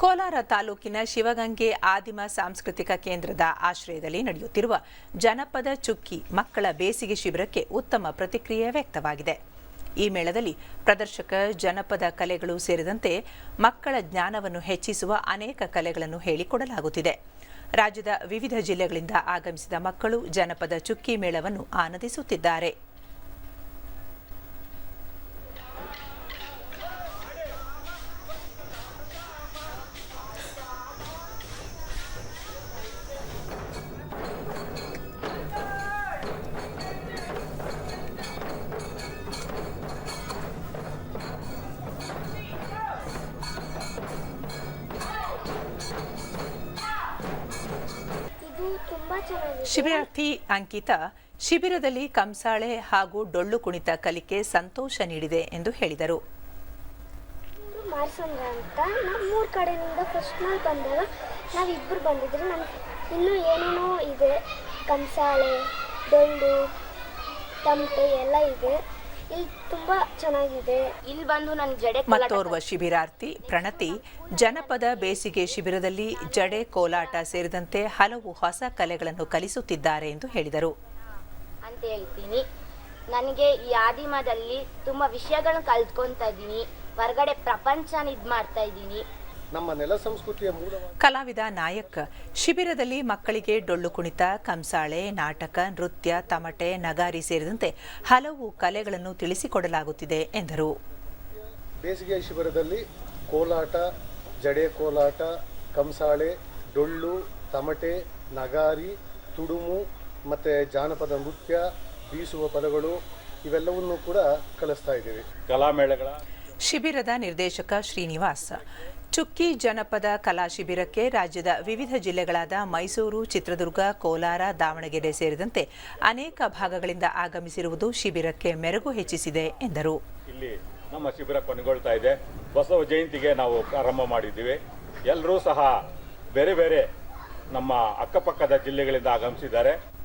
ಕೋಲಾರ ತಾಲೂಕಿನ ಶಿವಗಂಗೆ ಆದಿಮ ಸಾಂಸ್ಕೃತಿಕ ಕೇಂದ್ರದ ಆಶ್ರಯದಲ್ಲಿ ನಡೆಯುತ್ತಿರುವ ಜನಪದ ಚುಕ್ಕಿ ಮಕ್ಕಳ ಬೇಸಿಗೆ ಶಿಬಿರಕ್ಕೆ ಉತ್ತಮ ಪ್ರತಿಕ್ರಿಯೆ ವ್ಯಕ್ತವಾಗಿದೆ. ಈ ಮೇಳದಲ್ಲಿ ಪ್ರದರ್ಶಕ, ಜನಪದ ಕಲೆಗಳು ಸೇರಿದಂತೆ ಮಕ್ಕಳ ಜ್ಞಾನವನ್ನು ಹೆಚ್ಚಿಸುವ ಅನೇಕ ಕಲೆಗಳನ್ನು ಹೇಳಿಕೊಡಲಾಗುತ್ತಿದೆ. ರಾಜ್ಯದ ವಿವಿಧ ಜಿಲ್ಲೆಗಳಿಂದ ಆಗಮಿಸಿದ ಮಕ್ಕಳು ಜನಪದ ಚುಕ್ಕಿ ಮೇಳವನ್ನು ಆನಂದಿಸುತ್ತಿದ್ದಾರೆ. ಶಿಬಿರಾರ್ಥಿ ಅಂಕಿತಾ ಶಿಬಿರದಲ್ಲಿ ಕಂಸಾಳೆ ಹಾಗೂ ಡೊಳ್ಳು ಕುಣಿತ ಕಲಿಕೆ ಸಂತೋಷ ನೀಡಿದೆ ಎಂದು ಹೇಳಿದರು. ಮಾರ್ಸಂದ್ರ ಅಂತ. ನಾವು ಮೂರು ಕಡೆಯಿಂದ ಫಸ್ಟ್ ನಾள் ಬಂದಾಗ ನಾವಿಬ್ಬರು ಬಂದಿದ್ರಿ. ನಮ್ಗೆ ಇನ್ನೂ ಏನೇನೋ ಇದೆ. ಕಂಸಾಳೆ ಡೊಳ್ಳು ತಮಟೆ ಎಲ್ಲ ಇದೆ. ಇಲ್ಲಿ ತುಂಬ ಚೆನ್ನಾಗಿದೆ. ಇಲ್ಲಿ ಬಂದು ನಾನು ಜಡೆ ಮತ್ತೋರ್ವ ಶಿಬಿರಾರ್ಥಿ ಪ್ರಣತಿ ಜನಪದ ಬೇಸಿಗೆ ಶಿಬಿರದಲ್ಲಿ ಜಡೆ ಕೋಲಾಟ ಸೇರಿದಂತೆ ಹಲವು ಹೊಸ ಕಲೆಗಳನ್ನು ಕಲಿಸುತ್ತಿದ್ದಾರೆ ಎಂದು ಹೇಳಿದರು. ಅಂತ ಹೇಳ್ತೀನಿ. ನನಗೆ ಈ ಆದಿಮದಲ್ಲಿ ತುಂಬಾ ವಿಷಯಗಳನ್ನು ಕಲ್ತ್ಕೊಂತ ಇದ್ದೀನಿ. ಹೊರಗಡೆ ಪ್ರಪಂಚನ ಇದು ಮಾಡ್ತಾ ಇದ್ದೀನಿ. ನಮ್ಮ ನೆಲ ಸಂಸ್ಕೃತಿಯ ಮೂಲ ಕಲಾವಿದ ನಾಯಕ್ ಶಿಬಿರದಲ್ಲಿ ಮಕ್ಕಳಿಗೆ ಡೊಳ್ಳು ಕುಣಿತ ಕಂಸಾಳೆ ನಾಟಕ ನೃತ್ಯ ತಮಟೆ ನಗಾರಿ ಸೇರಿದಂತೆ ಹಲವು ಕಲೆಗಳನ್ನು ತಿಳಿಸಿಕೊಡಲಾಗುತ್ತಿದೆ ಎಂದರು. ಬೇಸಿಗೆ ಶಿಬಿರದಲ್ಲಿ ಕೋಲಾಟ ಜಡೆ ಕೋಲಾಟ ಕಂಸಾಳೆ ಡೊಳ್ಳು ತಮಟೆ ನಗಾರಿ ತುಡುಮು ಮತ್ತು ಜಾನಪದ ನೃತ್ಯ ಬೀಸುವ ಪದಗಳು ಇವೆಲ್ಲವನ್ನೂ ಕೂಡ ಕಲಿಸ್ತಾ ಇದ್ದೀವಿ. ಕಲಾಮೇಳಗಳ ಶಿಬಿರದ ನಿರ್ದೇಶಕ ಶ್ರೀನಿವಾಸ್ ಚುಕ್ಕಿ ಜನಪದ ಕಲಾ ಶಿಬಿರಕ್ಕೆ ರಾಜ್ಯದ ವಿವಿಧ ಜಿಲ್ಲೆಗಳಾದ ಮೈಸೂರು, ಚಿತ್ರದುರ್ಗ, ಕೋಲಾರ, ದಾವಣಗೆರೆ ಸೇರಿದಂತೆ ಅನೇಕ ಭಾಗಗಳಿಂದ ಆಗಮಿಸಿರುವುದು ಶಿಬಿರಕ್ಕೆ ಮೆರುಗು ಹೆಚ್ಚಿಸಿದೆ ಎಂದರು. ಇಲ್ಲಿ ನಮ್ಮ ಶಿಬಿರ ಕೊನೆಗೊಳ್ತಾ ಇದೆ. ಬಸವ ಜಯಂತಿಗೆ ನಾವು ಪ್ರಾರಂಭ ಮಾಡಿದ್ದೀವಿ. ಎಲ್ಲರೂ ಸಹ ಬೇರೆ ಬೇರೆ ನಮ್ಮ ಅಕ್ಕಪಕ್ಕದ ಜಿಲ್ಲೆಗಳಿಂದ ಆಗಮಿಸಿದ್ದಾರೆ.